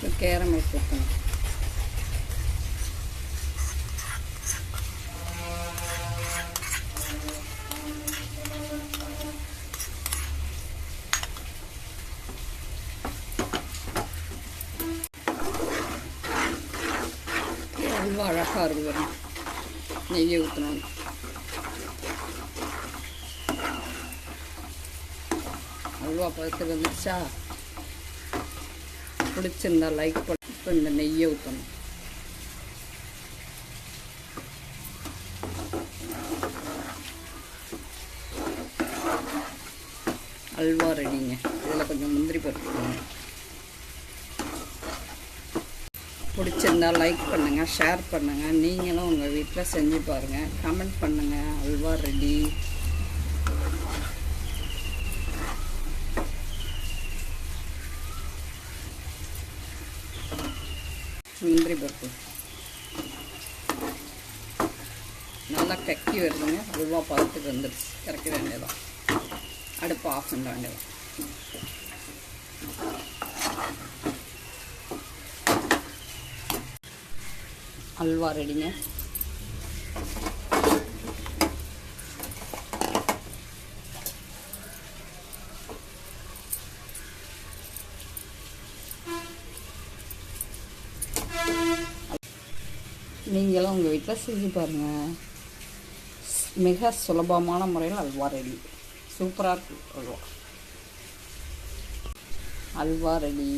Carrom caramel கொடுக்கணும் அழகாக இருக்கு வரும் நெய்யை ஊற்றணும் அல்வா பக்கத்தில் வந்துருச்சா பிடிச்சிருந்தா லைக் பண்ண. இப்போ இந்த நெய்யை ஊற்றணும் அல்வா ரெடிங்க இதில் கொஞ்சம் முந்திரி பருப்பு பிடிச்சிருந்தா லைக் பண்ணுங்கள் ஷேர் பண்ணுங்கள் நீங்களும் உங்கள் வீட்டில் செஞ்சு பாருங்கள் கமெண்ட் பண்ணுங்கள் அல்வா ரெடி முந்திரி பருப்பு நல்லா கக்கி வருதுங்க அல்வா பார்த்துட்டு வந்துடுச்சு இறக்க வேண்டியதான் அடுப்பு ஆஃப் பண்ண வேண்டியதான் அல்வா ரெடிங்க நீங்களும் உங்கள் வீட்டில் செஞ்சு பாருங்கள் மிக சுலபமான முறையில் அல்வா ரெடி சூப்பராக இருக்கும் அல்வா. அல்வா ரெடி